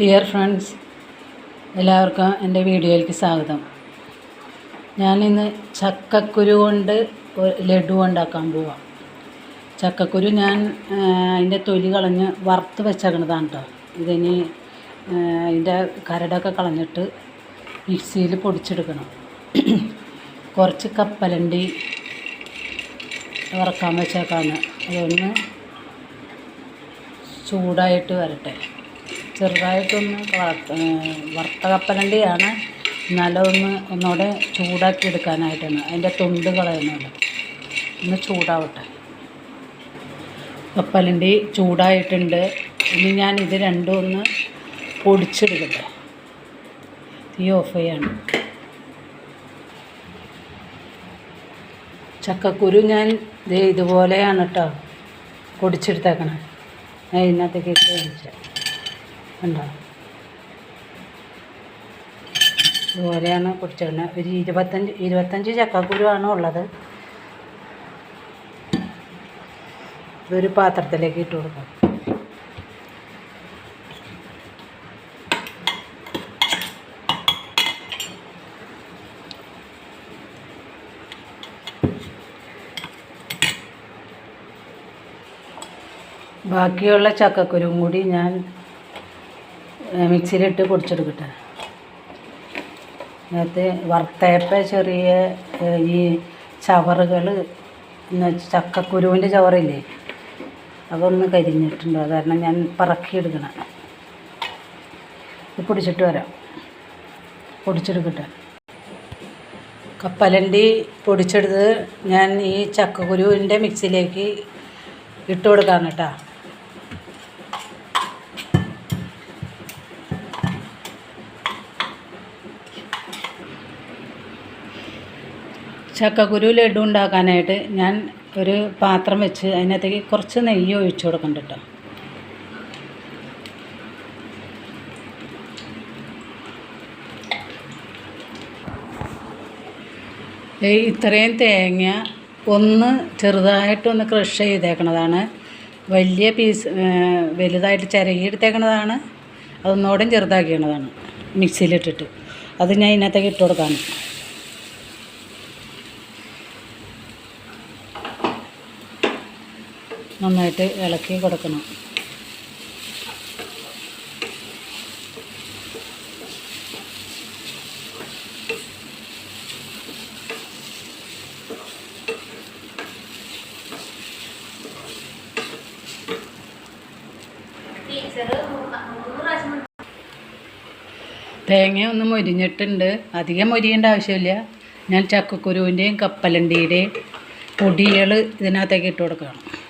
Dear friends എല്ലാവർക്കും എന്റെ വീഡിയോയിലേക്ക് സ്വാഗതം. ഞാനിന്ന് ചക്കക്കുരു കൊണ്ട് ലഡു ഉണ്ടാക്കാൻ പോവാം. ചക്കക്കുരു ഞാൻ അതിന്റെ തൊലി കളഞ്ഞ് വറുത്ത് വെച്ചേക്കണതാണ് കേട്ടോ ഇതിനി അതിന്റെ കരടൊക്കെ കളഞ്ഞിട്ട് മിക്സിയിൽ പൊടിച്ചെടുക്കണം. കുറച്ച് കപ്പലണ്ടി വറക്കാൻ വെച്ചേക്കാണ്. അതൊന്ന് ചൂടായിട്ട് വരട്ടെ. ചെറുതായിട്ടൊന്ന് വറുത്ത കപ്പലണ്ടിയാണ് എന്നാലും ഒന്ന് ഒന്നുകൂടെ ചൂടാക്കി എടുക്കാനായിട്ടാണ്. അതിന്റെ തൊണ്ട് കളയുന്നുണ്ട്. ഒന്ന് ചൂടാവട്ടെ. കപ്പലണ്ടി ചൂടായിട്ടുണ്ട്. ഇനി ഞാൻ ഇത് രണ്ടും ഒന്ന് പൊടിച്ചെടുക്കട്ടെ. തീ ഓഫ് ചെയ്യാണ്. ചക്കക്കുരു ഞാൻ ഇതുപോലെയാണ് കേട്ടോ പൊടിച്ചെടുത്തേക്കണേ. ഞാൻ ഇതിനകത്തേക്ക് ഇട്ട് കഴിച്ചാൽ ഉണ്ടോ? ഇതുപോലെയാണ് കുടിച്ചെണ്ണ ഒരു ഇരുപത്തഞ്ച് ഇരുപത്തഞ്ച് ചക്കക്കുരുവാണ് ഉള്ളത്. ഇതൊരു പാത്രത്തിലേക്ക് ഇട്ട് കൊടുക്കാം. ബാക്കിയുള്ള ചക്കക്കുരുവും കൂടി ഞാൻ മിക്സിയിലിട്ട് പൊടിച്ചെടുക്കട്ടെ. അതിനകത്ത് വറുത്തയപ്പ ചെറിയ ഈ ചവറുകൾ ചക്കക്കുരുവിന്റെ ചവറില്ലേ അതൊന്ന് കരിഞ്ഞിട്ടുണ്ട്. അതുകാരണം ഞാൻ പറക്കിയെടുക്കണം. ഇത് പൊടിച്ചിട്ട് വരാം. പൊടിച്ചെടുക്കട്ടെ. കപ്പലണ്ടി പൊടിച്ചെടുത്ത് ഞാൻ ഈ ചക്കക്കുരുവിന്റെ മിക്സിയിലേക്ക് ഇട്ട് കൊടുക്കാം കേട്ടോ. ചക്കക്കുരു ലഡു ഉണ്ടാക്കാനായിട്ട് ഞാൻ ഒരു പാത്രം വെച്ച് അതിനകത്തേക്ക് കുറച്ച് നെയ്യ് ഒഴിച്ചു കൊടുക്കണ്ട കേട്ടോ. ഇത്രയും തേങ്ങ ഒന്ന് ചെറുതായിട്ടൊന്ന് ക്രഷ് ചെയ്തേക്കണതാണ്. വലിയ പീസ് വലുതായിട്ട് ചിരകിയെടുത്തേക്കണതാണ്. അതൊന്നുകൂടെ ചെറുതാക്കിയണതാണ് മിക്സിയിലിട്ടിട്ട്. അത് ഞാൻ ഇതിനകത്തേക്ക് ഇട്ട് കൊടുക്കാണ്. നന്നായിട്ട് ഇളക്കി കൊടുക്കണം. തേങ്ങ ഒന്ന് മൊരിഞ്ഞിട്ടുണ്ട്. അധികം മൊരിയേണ്ട ആവശ്യമില്ല. ഞാൻ ചക്കക്കുരുവിന്റെയും കപ്പലണ്ടിയുടെയും പൊടികൾ ഇതിനകത്തേക്ക് ഇട്ട് കൊടുക്കണം.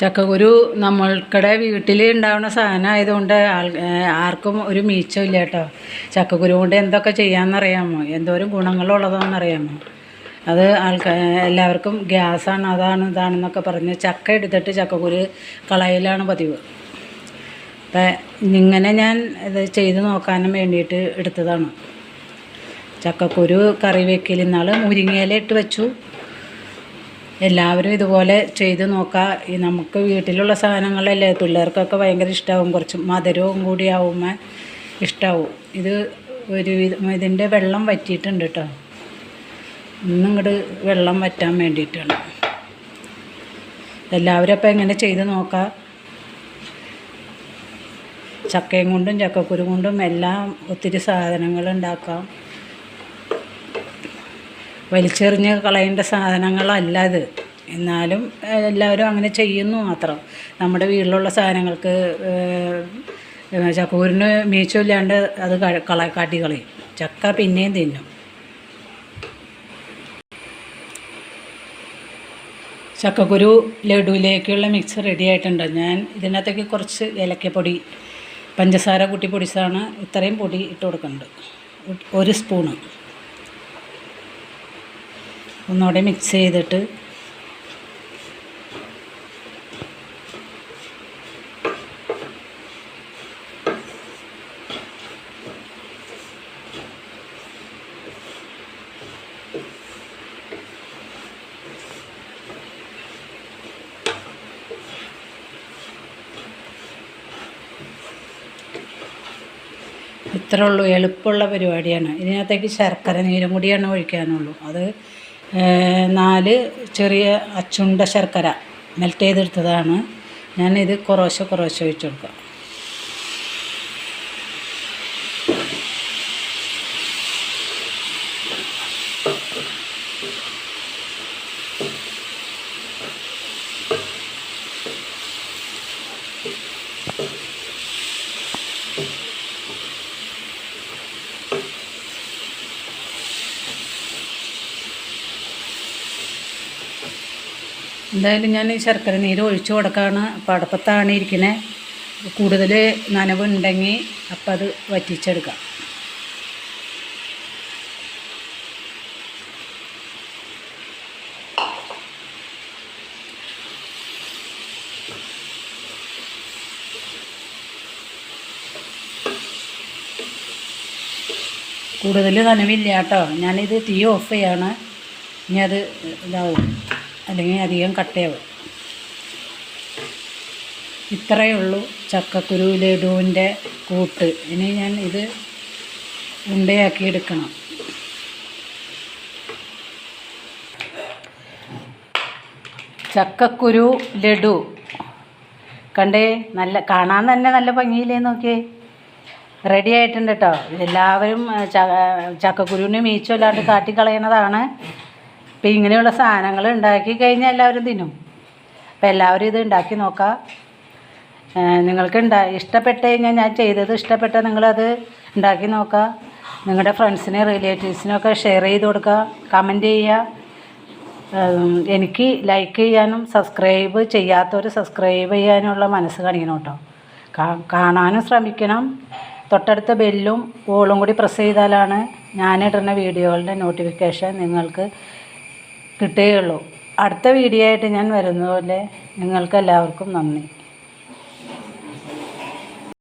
ചക്കക്കുരു നമ്മൾക്കിടെ വീട്ടിൽ ഉണ്ടാവുന്ന സാധനം ആയതുകൊണ്ട് ആർക്കും ഒരു മീച്ചമില്ല കേട്ടോ. ചക്കക്കുരു കൊണ്ട് എന്തൊക്കെ ചെയ്യാമെന്നറിയാമോ എന്തോരം ഗുണങ്ങളുള്ളതാണെന്നറിയാമോ അത് ആൾക്കാർ എല്ലാവർക്കും ഗ്യാസാണ് അതാണ് ഇതാണെന്നൊക്കെ പറഞ്ഞ് ചക്ക എടുത്തിട്ട് ചക്കക്കുരു കളയലാണ് പതിവ്. അപ്പം ഇങ്ങനെ ഞാൻ ഇത് ചെയ്ത് നോക്കാനും വേണ്ടിയിട്ട് എടുത്തതാണ്. ചക്കക്കുരു കറി വെക്കൽ ഇന്നാൾ മുരിങ്ങയില ഇട്ട് വെച്ചു. എല്ലാവരും ഇതുപോലെ ചെയ്ത് നോക്കുക ഈ നമുക്ക് വീട്ടിലുള്ള സാധനങ്ങളല്ലേ പിള്ളേർക്കൊക്കെ ഭയങ്കര ഇഷ്ടമാവും കുറച്ച് മധുരവും കൂടി ആവുമ്പോൾ ഇഷ്ടമാവും ഇത് ഒരു ഇതിന്റെ വെള്ളം വറ്റിയിട്ടുണ്ട് കേട്ടോ ഇന്നും ഇങ്ങട് വെള്ളം വറ്റാൻ വേണ്ടിയിട്ടാണ്. എല്ലാവരും അപ്പോൾ എങ്ങനെ ചെയ്ത് നോക്കാം? ചക്കയും കൊണ്ടും ചക്കക്കുരു കൊണ്ടും എല്ലാം ഒത്തിരി സാധനങ്ങൾ ഉണ്ടാക്കാം. വലിച്ചെറിഞ്ഞ് കളയേണ്ട സാധനങ്ങളല്ല ഇത് എന്നാലും എല്ലാവരും അങ്ങനെ ചെയ്യുന്നു മാത്രം. നമ്മുടെ വീട്ടിലുള്ള സാധനങ്ങൾക്ക് ചക്കൂരിന് മീച്ചമില്ലാണ്ട് അത് കള കാട്ടി കളയും. ചക്ക പിന്നെയും തിന്നും. ചക്കക്കുരു ലഡുവിലേക്കുള്ള മിക്സ് റെഡി ആയിട്ടുണ്ട്. ഞാൻ ഇതിനകത്തേക്ക് കുറച്ച് ഏലക്കപ്പൊടി പഞ്ചസാര കൂട്ടി പൊടിച്ചാണ് ഇത്രയും പൊടി ഇട്ട് കൊടുക്കുന്നുണ്ട്. ഒരു സ്പൂണ്. ഒന്നുകൂടെ മിക്സ് ചെയ്തിട്ട്. ഇത്രേ ഉള്ളൂ. എളുപ്പമുള്ള പരിപാടിയാണ്. ഇതിനകത്തേക്ക് ശർക്കര നീരും കൂടിയാണ് ഒഴിക്കാനുള്ളൂ. അത് നാല് ചെറിയ അച്ചുണ്ട ശർക്കര മെൽറ്റ് ചെയ്തെടുത്തതാണ്. ഞാനിത് കുറേശ്ശെ കുറേശ്ശെ ഒഴിച്ചു കൊടുക്കാം എന്തായാലും ഞാൻ ശർക്കര നീര് ഒഴിച്ചു കൊടുക്കാണ്. അപ്പോൾ അടപ്പത്താണ് ഇരിക്കുന്നത് കൂടുതൽ നനവുണ്ടെങ്കിൽ അപ്പം അത് വറ്റിച്ചെടുക്കാം. കൂടുതൽ നനവില്ല കേട്ടോ. ഞാനിത് തീ ഓഫ് ചെയ്യാണ്. ഇനി അത് ഇതാവും. അല്ലെങ്കിൽ അധികം കട്ടയാവും ഇത്രയേ ഉള്ളൂ ചക്കക്കുരു ലഡുവിന്റെ കൂട്ട്. ഇനി ഞാൻ ഇത് ഉണ്ടയാക്കി എടുക്കണം. ചക്കക്കുരു ലഡു. കണ്ടേ നല്ല കാണാൻ തന്നെ നല്ല ഭംഗിയില്ലേ നോക്കിയേ. റെഡി ആയിട്ടുണ്ട് കേട്ടോ എല്ലാവരും ചക്കക്കുരുവിനെ മീച്ചമില്ലാണ്ട് കാട്ടിക്കളയണതാണ്. അപ്പം ഇങ്ങനെയുള്ള സാധനങ്ങൾ ഉണ്ടാക്കി കഴിഞ്ഞാൽ എല്ലാവരും തിന്നും. അപ്പം എല്ലാവരും ഇത് ഉണ്ടാക്കി നോക്കാം. നിങ്ങൾക്ക് ഉണ്ടാ ഇഷ്ടപ്പെട്ട് കഴിഞ്ഞാൽ ഞാൻ ചെയ്തത് ഇഷ്ടപ്പെട്ട നിങ്ങളത് ഉണ്ടാക്കി നോക്കുക നിങ്ങളുടെ ഫ്രണ്ട്സിനെ റിലേറ്റീവ്സിനൊക്കെ ഷെയർ ചെയ്ത് കൊടുക്കുക കമന്റ് ചെയ്യുക എനിക്ക് ലൈക്ക് ചെയ്യാനും സബ്സ്ക്രൈബ് ചെയ്യാത്തവർ സബ്സ്ക്രൈബ് ചെയ്യാനുള്ള മനസ്സ് കാണിക്കണം കേട്ടോ. കാണാനും ശ്രമിക്കണം. തൊട്ടടുത്ത ബെല്ലും ഓളും കൂടി പ്രസ് ചെയ്താലാണ് ഞാനിടുന്ന വീഡിയോകളുടെ നോട്ടിഫിക്കേഷൻ നിങ്ങൾക്ക് കിട്ടുകയുള്ളൂ. അടുത്ത വീഡിയോ ആയിട്ട് ഞാൻ വരുന്നതുപോലെ നിങ്ങൾക്ക് എല്ലാവർക്കും നന്ദി.